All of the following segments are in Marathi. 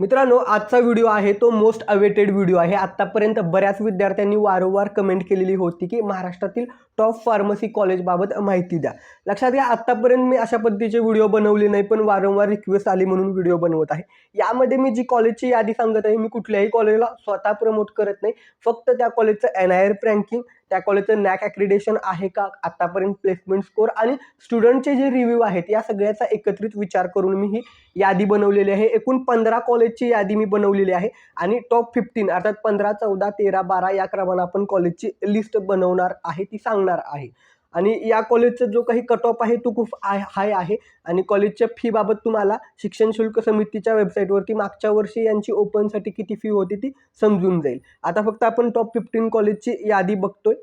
मित्रांनो आजचा व्हिडिओ आहे तो मोस्ट अवेटेड व्हिडिओ आहे. आत्तापर्यंत बऱ्याच विद्यार्थ्यांनी वारंवार कमेंट केलेली होती की महाराष्ट्रातील टॉप फार्मसी कॉलेजबाबत माहिती द्या. लक्षात घ्या आत्तापर्यंत मी अशा पद्धतीचे व्हिडिओ बनवले नाही पण वारंवार रिक्वेस्ट आली म्हणून व्हिडिओ बनवत आहे. यामध्ये मी जी कॉलेजची यादी सांगत आहे मी कुठल्याही कॉलेजला स्वतः प्रमोट करत नाही. फक्त त्या कॉलेजचं एन आय आर रँकिंग त्या कॉलेजचं नॅक ॲक्रिडेशन आहे का? आत्तापर्यंत प्लेसमेंट स्कोर आणि स्टुडंटचे जे रिव्ह्यू आहेत या सगळ्याचा एकत्रित विचार करून मी ही यादी बनवलेली आहे. एकूण पंधरा कॉलेजची यादी मी बनवलेली आहे आणि टॉप फिफ्टीन अर्थात पंधरा चौदा तेरा बारा या क्रमानं आपण कॉलेजची लिस्ट बनवणार आहे ती सांगणार आहे. आणि या कॉलेजचा जो काही कट ऑफ आहे तो खूप हाय हाय आहे. आणि कॉलेजच्या फीबाबत तुम्हाला शिक्षण शुल्क समितीच्या वेबसाईटवरती मागच्या वर्षी यांची ओपनसाठी किती फी होती ती समजून जाईल. आता फक्त आपण टॉप फिफ्टीन कॉलेजची यादी बघतोय.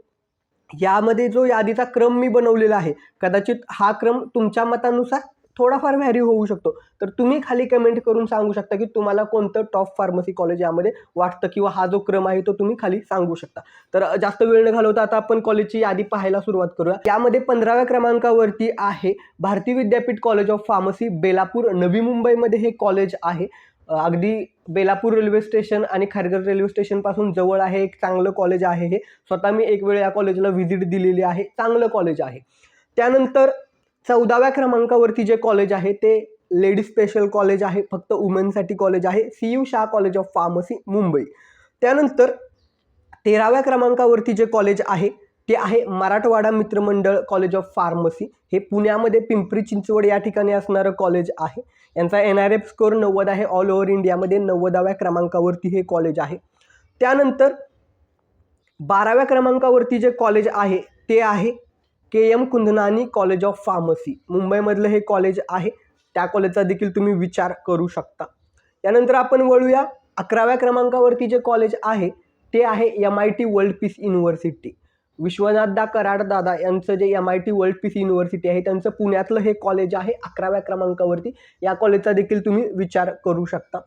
यामध्ये जो यादीचा क्रम मी बनवलेला आहे कदाचित हा क्रम तुमच्या मतानुसार थोडाफार व्हॅरी होऊ शकतो. तर तुम्ही खाली कमेंट करून सांगू शकता की तुम्हाला कोणतं टॉप फार्मसी कॉलेज यामध्ये वाटतं किंवा हा जो क्रम आहे तो तुम्ही खाली सांगू शकता. तर जास्त वेळ न घालवता आता आपण कॉलेजची यादी पाहायला सुरुवात करूया. यामध्ये पंधराव्या क्रमांकावरती आहे Bharati Vidyapeeth college of pharmacy Belapur. नवी मुंबईमध्ये हे कॉलेज आहे. अगदी बेलापूर रेल्वे स्टेशन आणि खारघर रेल्वे स्टेशनपासून जवळ आहे. एक चांगलं कॉलेज आहे हे. स्वतः मी एक वेळ या कॉलेजला व्हिजिट दिलेली आहे. चांगलं कॉलेज आहे. त्यानंतर चौदाव्या क्रमांकावरती जे कॉलेज आहे ते लेडीज स्पेशल कॉलेज आहे फक्त वुमेनसाठी कॉलेज आहे C U Shah college of pharmacy Mumbai. त्यानंतर तेराव्या क्रमांकावरती जे कॉलेज आहे ते आहे मराठवाडा मित्रमंडळ कॉलेज ऑफ फार्मसी हे पुण्यामध्ये पिंपरी चिंचवड या ठिकाणी असणारं कॉलेज आहे. यांचा एन आर एफ स्कोर नव्वद आहे ऑल ओव्हर इंडियामध्ये नव्वदाव्या क्रमांकावरती हे कॉलेज आहे. त्यानंतर बाराव्या क्रमांकावरती जे कॉलेज आहे ते आहे K M Kundnani college of pharmacy मुंबईमधलं हे कॉलेज आहे. त्या कॉलेजचा देखील तुम्ही विचार करू शकता. त्यानंतर आपण वळूया. अकराव्या क्रमांकावरती जे कॉलेज आहे ते आहे M I T world peace university विश्वनाथदा Karad दादा यांचं जे M I T world peace university आहे त्यांचं पुण्यातलं हे कॉलेज आहे अकराव्या क्रमांकावरती. या कॉलेजचा देखील तुम्ही विचार करू शकता.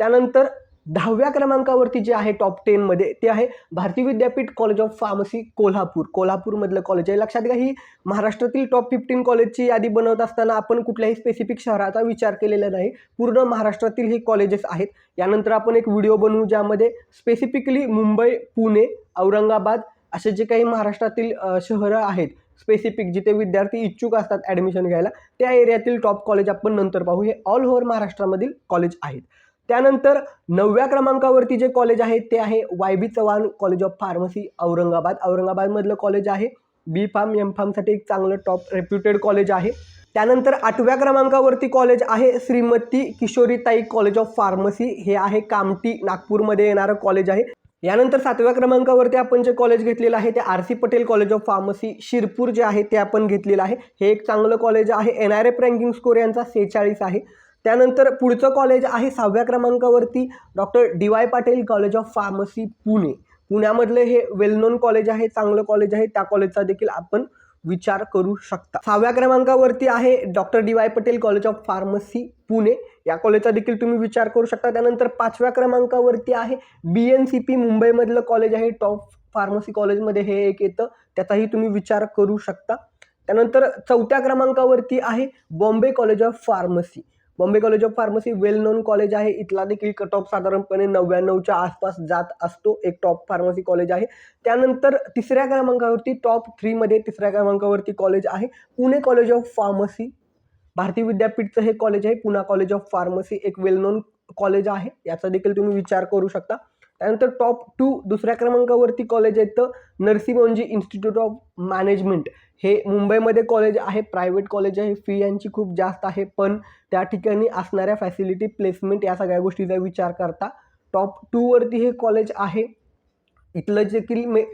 त्यानंतर दहाव्या क्रमांकावरती जे आहे टॉप टेनमध्ये ते आहे Bharati Vidyapeeth college of pharmacy Kolhapur. कोल्हापूरमधलं college आहे. लक्षात घ्या ही महाराष्ट्रातील टॉप फिफ्टीन कॉलेजची यादी बनवत असताना आपण कुठल्याही स्पेसिफिक शहराचा विचार केलेला नाही. पूर्ण महाराष्ट्रातील हे कॉलेजेस आहेत. यानंतर आपण एक व्हिडिओ बनवू ज्यामध्ये स्पेसिफिकली मुंबई पुणे औरंगाबाद असे जे काही महाराष्ट्रातील शहरं आहेत. स्पेसिफिक जिथे विद्यार्थी इच्छुक असतात ॲडमिशन घ्यायला त्या एरियातील टॉप कॉलेज आपण नंतर पाहू. हे ऑल ओव्हर महाराष्ट्रामधील कॉलेज आहेत. त्यानंतर नवव्या क्रमांकावरती जे कॉलेज आहे ते आहे Y B Chavan college of pharmacy Aurangabad. औरंगाबादमधलं college आहे. बी फार्म एम फार्मसाठी एक चांगलं टॉप रेप्युटेड कॉलेज आहे. त्यानंतर आठव्या क्रमांकावरती कॉलेज आहे Shrimati Kishoritai college of pharmacy हे आहे कामटी नागपूरमध्ये येणारं कॉलेज आहे. यानंतर सातव्या क्रमांकावरती आपण जे कॉलेज घेतलेलं आहे ते R C Patel college of pharmacy Shirpur जे आहे ते आपण घेतलेलं आहे. हे एक चांगलं कॉलेज आहे. N R F ranking score यांचा सेहेचाळीस आहे. त्यानंतर पुढचं कॉलेज आहे सहाव्या क्रमांकावरती doctor D Y Patil college of pharmacy Pune. पुण्यामधलं हे वेल नोन कॉलेज आहे चांगलं कॉलेज आहे. त्या कॉलेजचा देखील आपण विचार करू शकता. सहाव्या क्रमांकावरती आहे doctor D Y Patel college of pharmacy Pune. या कॉलेजचा देखील तुम्ही विचार करू शकता. त्यानंतर पाचव्या क्रमांकावरती आहे बी एन सी पी मुंबईमधलं कॉलेज आहे. टॉप फार्मसी कॉलेजमध्ये हे एक येतं. त्याचाही तुम्ही विचार करू शकता. त्यानंतर चौथ्या क्रमांकावरती आहे Bombay college of pharmacy Bombay college of pharmacy well known college आहे. इथला देखील कट ऑफ साधारणपणे नव्याण्णवच्या आसपास जात असतो. एक टॉप फार्मसी कॉलेज आहे. त्यानंतर तिसऱ्या क्रमांकावरती टॉप थ्रीमध्ये तिसऱ्या क्रमांकावरती कॉलेज आहे. पुणे कॉलेज ऑफ फार्मसी भारतीय विद्यापीठचं हे कॉलेज आहे. पुणा कॉलेज ऑफ फार्मसी एक वेल नोन कॉलेज आहे. याचा देखील तुम्ही विचार करू शकता. त्यानंतर टॉप टू दुसऱ्या क्रमांकावरती कॉलेज आहेत तर नरसिंहोंजी इन्स्टिट्यूट ऑफ मॅनेजमेंट हे मुंबईमध्ये कॉलेज आहे प्रायव्हेट कॉलेज आहे. फी यांची खूप जास्त आहे पण त्या ठिकाणी असणाऱ्या फॅसिलिटी प्लेसमेंट या सगळ्या गोष्टीचा विचार करता टॉप टूवरती हे कॉलेज आहे. इथलं देखील मे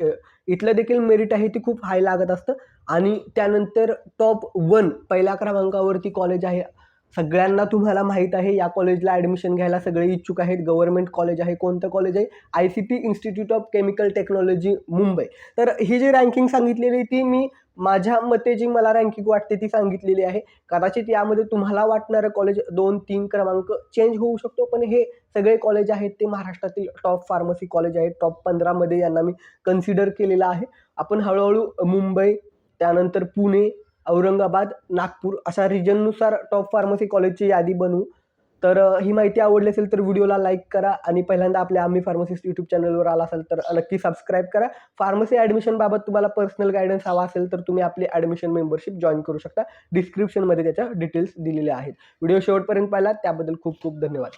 इथलं देखील मेरिट आहे ती खूप हाय लागत असतं. आणि त्यानंतर टॉप वन पहिल्या क्रमांकावरती कॉलेज आहे. सगळ्यांना तुम्हाला माहीत आहे या कॉलेजला ॲडमिशन घ्यायला सगळे इच्छुक आहेत. गव्हर्नमेंट कॉलेज आहे कोणतं कॉलेज आहे? I C T institute of chemical technology Mumbai तर ही जी रँकिंग सांगितलेली ती मी माझ्या मते जी मला रँकिंग वाटते ती सांगितलेली आहे. कदाचित यामध्ये तुम्हाला वाटणारं कॉलेज दोन तीन क्रमांक चेंज होऊ शकतो पण हे सगळे कॉलेज आहेत ते महाराष्ट्रातील टॉप फार्मसी कॉलेज आहेत. टॉप पंधरामध्ये यांना मी कन्सिडर केलेलं आहे. आपण हळूहळू मुंबई त्यानंतर पुणे औरंगाबाद नागपूर अशा रिजननुसार टॉप फार्मसी कॉलेजची यादी बनवू. तर ही माहिती आवडली असेल तर व्हिडिओला लाईक करा आणि पहिल्यांदा आपल्या आम्ही फार्मसिस्ट यूट्यूब चॅनलवर आला असाल तर नक्की सबस्क्राईब करा. फार्मसी ॲडमिशनबाबत तुम्हाला पर्सनल गायडन्स हवा असेल तर तुम्ही आपली ॲडमिशन मेंबरशिप जॉईन करू शकता. डिस्क्रिप्शनमध्ये त्याच्या डिटेल्स दिलेल्या आहेत. व्हिडिओ शेवटपर्यंत पाहिला त्याबद्दल खूप खूप धन्यवाद.